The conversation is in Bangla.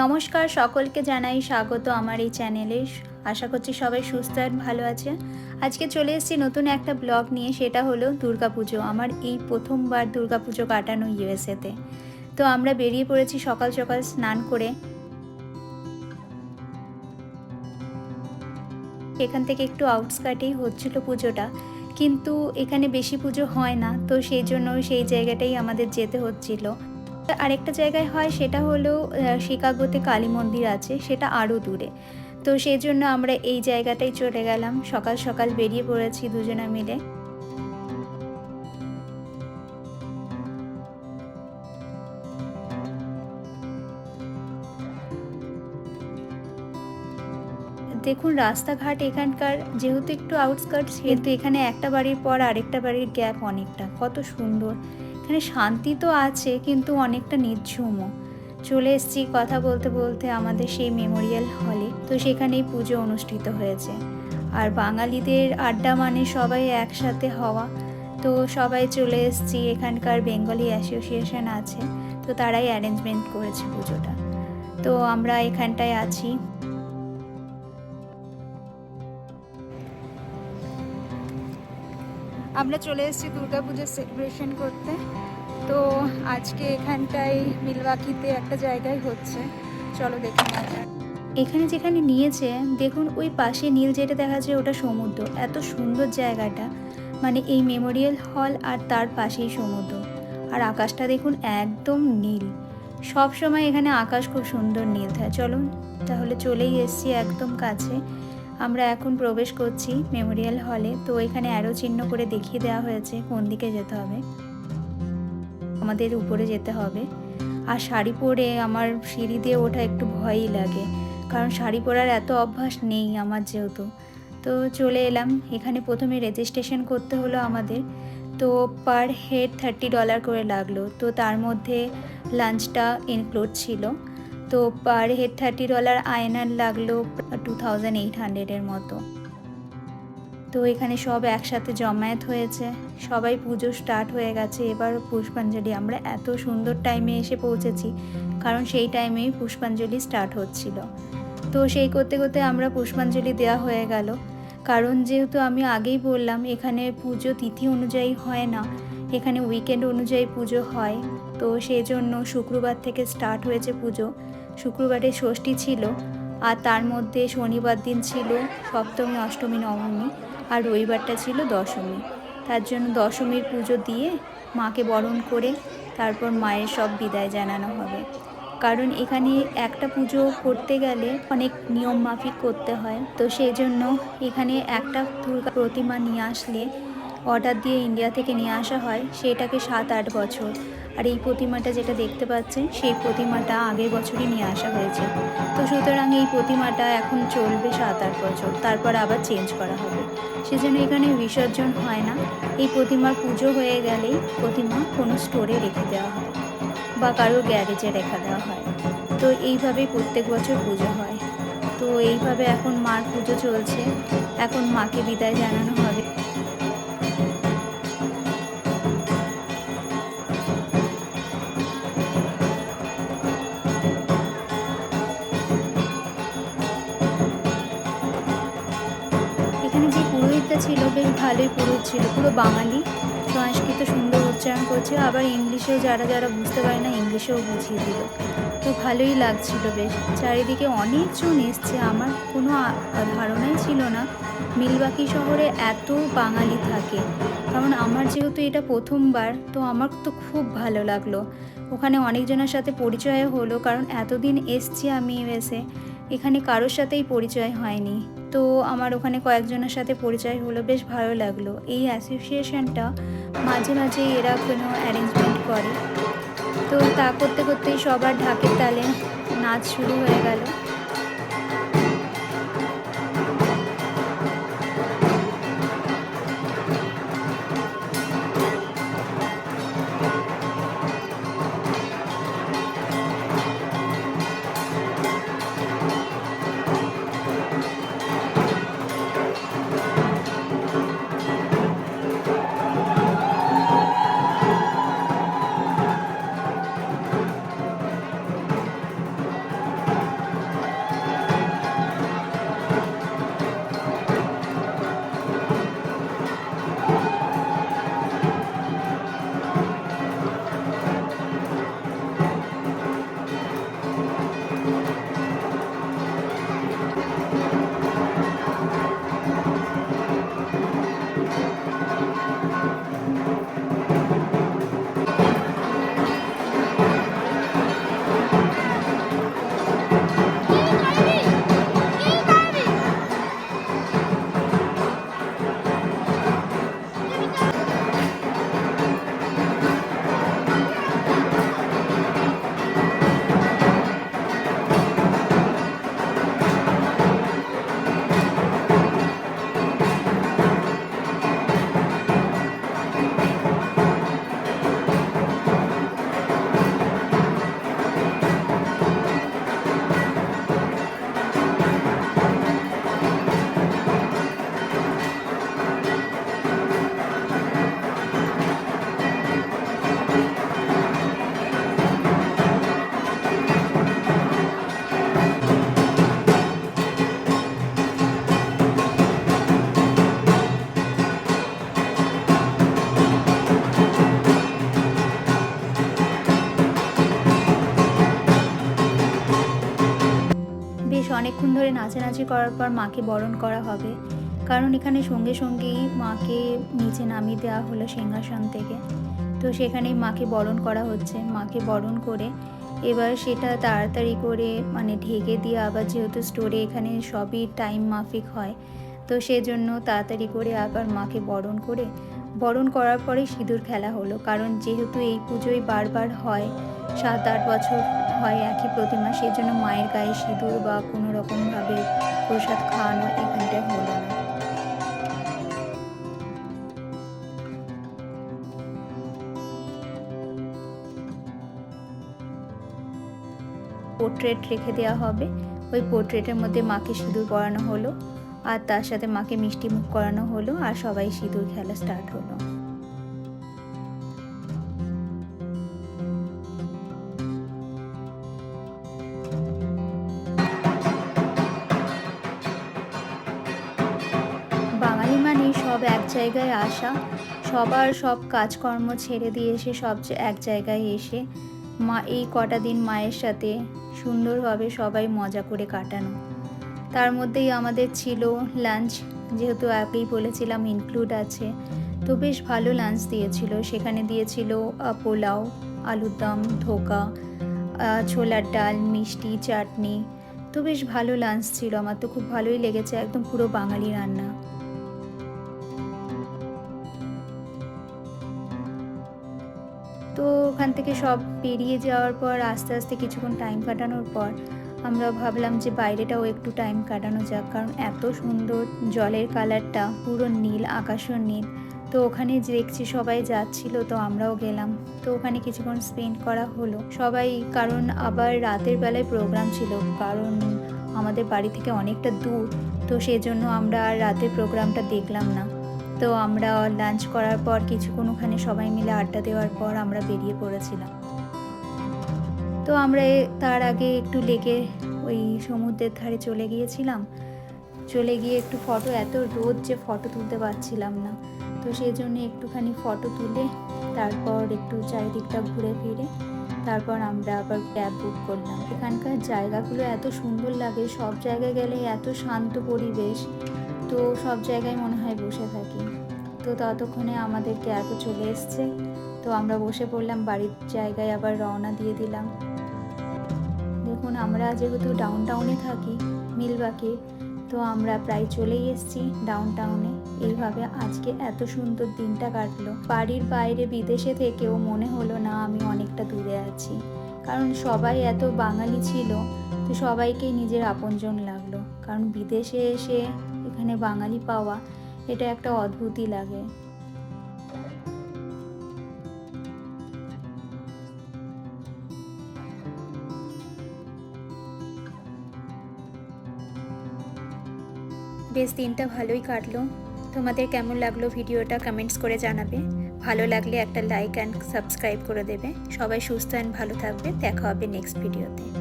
নমস্কার, সকলকে জানাই স্বাগত আমার এই চ্যানেলে। আশা করছি সবাই সুস্থ আর ভালো আছে। আজকে চলে এসেছি নতুন একটা ব্লগ নিয়ে, সেটা হলো দুর্গাপুজো, আমার এই প্রথমবার দুর্গাপুজো কাটানো ইউএসএতে। তো আমরা বেরিয়ে পড়েছি সকাল সকাল স্নান করে। এখান থেকে একটু আউটস্কার্টেই হচ্ছিল পুজোটা, কিন্তু এখানে বেশি পুজো হয় না, তো সেই জন্য সেই জায়গাটাই আমাদের যেতে হচ্ছিল। আরেকটা জায়গায় হয়, সেটা হলো শিকাগোতে কালী মন্দির আছে, সেটা আরও দূরে। তো সেই জন্য আমরা এই জায়গাটাই চলে গেলাম। সকাল সকাল বেরিয়ে পড়েছি দুজনে মিলে। দেখুন, রাস্তাঘাট এখানকার যেহেতু একটু আউটস্কার্ট সেহেতু এখানে একটা বাড়ির পর আরেকটা বাড়ির গ্যাপ অনেকটা। কত সুন্দর। এখানে শান্তি তো আছে, কিন্তু অনেকটা নির্ঝুমও। চলে এসেছি কথা বলতে বলতে আমাদের সেই মেমোরিয়াল হলে। তো সেখানেই পুজো অনুষ্ঠিত হয়েছে। আর বাঙালিদের আড্ডা মানে সবাই একসাথে হওয়া। তো সবাই চলে এসেছি, এখানকার বেঙ্গলি অ্যাসোসিয়েশন আছে। তো তারাই অ্যারেঞ্জমেন্ট করেছে পুজোটা। তো আমরা এখানটায় আছি। আমরা চলে এসেছি দুর্গাপুজোর সেলিব্রেশন করতে। তো আজকে এখানটায় মিলওয়াকিতে একটা জায়গায় হচ্ছে। চলো দেখে নেওয়া। এখানে যেখানে নিয়েছে, দেখুন ওই পাশে নীল যেটা দেখা যায় ওটা সমুদ্র। এত সুন্দর জায়গাটা। মানে এই মেমোরিয়াল হল আর তার পাশেই সমুদ্র। আর আকাশটা দেখুন একদম নীল। সব সময় এখানে আকাশ খুব সুন্দর নীল থাকে। চলুন, তাহলে চলেই এসেছি একদম কাছে। আমরা এখন প্রবেশ করছি মেমোরিয়াল হলে, তো এখানে অ্যারো চিহ্ন করে দেখিয়ে দেওয়া হয়েছে কোন দিকে যেতে হবে। আমাদের উপরে যেতে হবে। আর শাড়ি পরে আমার সিঁড়ি দিয়ে ওঠা একটু ভয়ই লাগে, কারণ শাড়ি পরার এত অভ্যাস নেই আমার যেহেতু। তো চলে এলাম। এখানে প্রথমে রেজিস্ট্রেশন করতে হলো আমাদের। তো পার হেড থার্টি ডলার করে লাগল। তো তার মধ্যে লাঞ্চটা ইনক্লুড ছিল। তো পার হেড থার্টি ডলার আয়নার লাগল টু থাউজেন্ড এইট হান্ড্রেডের মতো। তো এখানে সব একসাথে জমায়েত হয়েছে। সবাই পুজো স্টার্ট হয়ে গেছে। এবার পুষ্পাঞ্জলি। আমরা এত সুন্দর টাইমে এসে পৌঁছেছি, কারণ সেই টাইমেই পুষ্পাঞ্জলি স্টার্ট হচ্ছিল। তো সেই করতে করতে আমরা পুষ্পাঞ্জলি দেওয়া হয়ে গেল। কারণ যেহেতু আমি আগেই বললাম, এখানে পুজো তিথি অনুযায়ী হয় না। এখানে উইকেন্ড অনুযায়ী পুজো হয়। তো সেই জন্য শুক্রবার থেকে স্টার্ট হয়েছে পুজো। শুক্রবারে ষষ্ঠী ছিল আর তার মধ্যে শনিবার দিন ছিল সপ্তমী, অষ্টমী, নবমী আর রবিবারটা ছিল দশমী। তার জন্য দশমীর পুজো দিয়ে মাকে বরণ করে তারপর মায়ের সব বিদায় জানানো হবে। কারণ এখানে একটা পুজো করতে গেলে অনেক নিয়ম মাফিক করতে হয়। তো সেই জন্য এখানে একটা দুর্গা প্রতিমা নিয়ে আসলে অর্ডার দিয়ে ইন্ডিয়া থেকে নিয়ে আসা হয়। সেটাকে সাত আট বছর। আর এই প্রতিমাটা যেটা দেখতে পাচ্ছেন, সেই প্রতিমাটা আগের বছরই নিয়ে আসা হয়েছে। তো সুতরাং এই প্রতিমাটা এখন চলবে সাত আট বছর। তারপর আবার চেঞ্জ করা হবে। সেজন্য এখানে বিসর্জন হয় না। এই প্রতিমার পুজো হয়ে গেলেই প্রতিমা কোনো স্টোরে রেখে দেওয়া হয় বা কারও গ্যারেজে রেখে দেওয়া হয়। তো এইভাবেই প্রত্যেক বছর পুজো হয়। তো এইভাবে এখন মার পুজো চলছে। এখন মাকে বিদায় জানানো হবে। ছিল, বেশ ভালোই পুরোহিত ছিল। পুরো বাঙালি। সংস্কৃত সুন্দর উচ্চারণ করছে আবার ইংলিশেও যারা যারা বুঝতে পারে না, ইংলিশেও বুঝিয়ে দিল। তো ভালোই লাগছিল বেশ। চারিদিকে অনেকজন এসছে। আমার কোনো ধারণাই ছিল না। মিলবাকি শহরে এত বাঙালি থাকে। কারণ আমার যেহেতু এটা প্রথমবার, তো আমার তো খুব ভালো লাগল। ওখানে অনেকজনের সাথে পরিচয় হলো। কারণ এতদিন এসছি আমি এসে। এখানে কারোর সাথেই পরিচয় হয়নি। তো আমার ওখানে কয়েকজনের সাথে পরিচয় হলো, বেশ ভালো লাগল। এই অ্যাসোসিয়েশনটা মাঝে মাঝে এরা কোনো অ্যারেঞ্জমেন্ট করে। তো তা করতে করতেই সবার ঢাকের তালে নাচ শুরু হয়ে গেল। ধরে নাচানাচি করার পর মাকে বরণ করা হবে। কারণ এখানে সঙ্গে সঙ্গেই মাকে নিচে নামিয়ে দেওয়া হলো সিংহাসন থেকে। তো সেখানেই মাকে বরণ করা হচ্ছে। মাকে বরণ করে এবার সেটা তাড়াতাড়ি করে মানে ঢেকে দিয়ে আবার যেহেতু স্টোরে এখানে সবই টাইম মাফিক হয় তো সেজন্য তাড়াতাড়ি করে আবার মাকে বরণ করে, বরণ করার পরে সিঁদুর খেলা হলো। কারণ যেহেতু এই পুজোই বারবার হয়, সাত আট বছর হয় একই প্রতিমা সেই জন্য মায়ের গায়ে সিঁদুর বা কোনো রকমভাবে প্রসাদ খাওয়ানো এখানটায় হলো না। পোর্ট্রেট রেখে দেওয়া হবে। ওই পোর্ট্রেটের মধ্যে মাকে সিঁদুর পরানো হলো। আর তার সাথে মাকে মিষ্টি মুখ করানো হলো আর সবাই সিঁদুর খেলা স্টার্ট হলো। বাঙালি মানে সব এক জায়গায় আসা, সবার সব কাজকর্ম ছেড়ে দিয়ে এসে সব এক জায়গায় এসে, মা এই কটা দিন মায়ের সাথে সুন্দরভাবে সবাই মজা করে কাটানো। তার মধ্যেই আমাদের ছিল লাঞ্চ যেহেতু আগেই বলেছিলাম ইনক্লুড আছে। তো বেশ ভালো লাঞ্চ দিয়েছিল। সেখানে দিয়েছিল পোলাও, আলুর দম, ধোকা ছোলার ডাল, মিষ্টি, চাটনি। তো বেশ ভালো লাঞ্চ ছিল আমার। তো খুব ভালোই লেগেছে। একদম পুরো বাঙালি রান্না। তো ওখান থেকে সব পেরিয়ে যাওয়ার পর আস্তে আস্তে কিছুক্ষণ টাইম কাটানোর পর আমরা ভাবলাম যে বাইরেটাও একটু টাইম কাটানো যাক, কারণ এত সুন্দর জলের কালারটা পুরো নীল আকাশও নীল। তো ওখানে দেখছি সবাই যাচ্ছিল, তো আমরাও গেলাম। তো ওখানে কিছুক্ষণ স্পেন্ড করা হলো। সবাই, কারণ আবার রাতের বেলায় প্রোগ্রাম ছিল, কারণ আমাদের বাড়ি থেকে অনেকটা দূর, তো সেজন্য আমরা আর রাতের প্রোগ্রামটা দেখলাম না। তো আমরা লাঞ্চ করার পর কিছুক্ষণ ওখানে সবাই মিলে আড্ডা দেওয়ার পর আমরা বেরিয়ে পড়েছিলাম। তো আমরা তার আগে একটু লেকে ওই সমুদ্রের ধারে চলে গিয়েছিলাম। চলে গিয়ে একটু ফটো, এত রোদ যে ফটো তুলতে পারছিলাম না। তো সেই জন্য একটুখানি ফটো তুলে তারপর একটু চারিদিকটা ঘুরে ফিরে, তারপর আমরা আবার ক্যাব বুক করলাম। এখানকার জায়গাগুলো এত সুন্দর লাগে, সব জায়গায় গেলে এত শান্ত পরিবেশ, তো সব জায়গায় মনে হয় বসে থাকি। তো ততক্ষণে আমাদের ক্যাবও চলে এসছে, তো আমরা বসে পড়লাম, বাড়ির জায়গায় আবার রওনা দিয়ে দিলাম। দেখুন আমরা যেহেতু ডাউন টাউনে থাকি, মিলবাকে, তো আমরা প্রায় চলেই এসেছি ডাউন টাউনে এইভাবে আজকে এত সুন্দর দিনটা কাটলো। বাড়ির বাইরে বিদেশে থেকেও মনে হলো না আমি অনেকটা দূরে আছি। কারণ সবাই এত বাঙালি ছিল, তো সবাইকেই নিজের আপনজন লাগল। কারণ বিদেশে এসে এখানে বাঙালি পাওয়া, এটা একটা অদ্ভুতই লাগে। বেশ দিনটা ভালোই কাটলো। তোমাদের কেমন লাগল ভিডিওটা কমেন্টস করে জানাবে। ভালো লাগলে একটা লাইক অ্যান্ড সাবস্ক্রাইব করে দেবে। সবাই সুস্থ অ্যান্ড ভালো থাকবে। দেখা হবে নেক্সট ভিডিওতে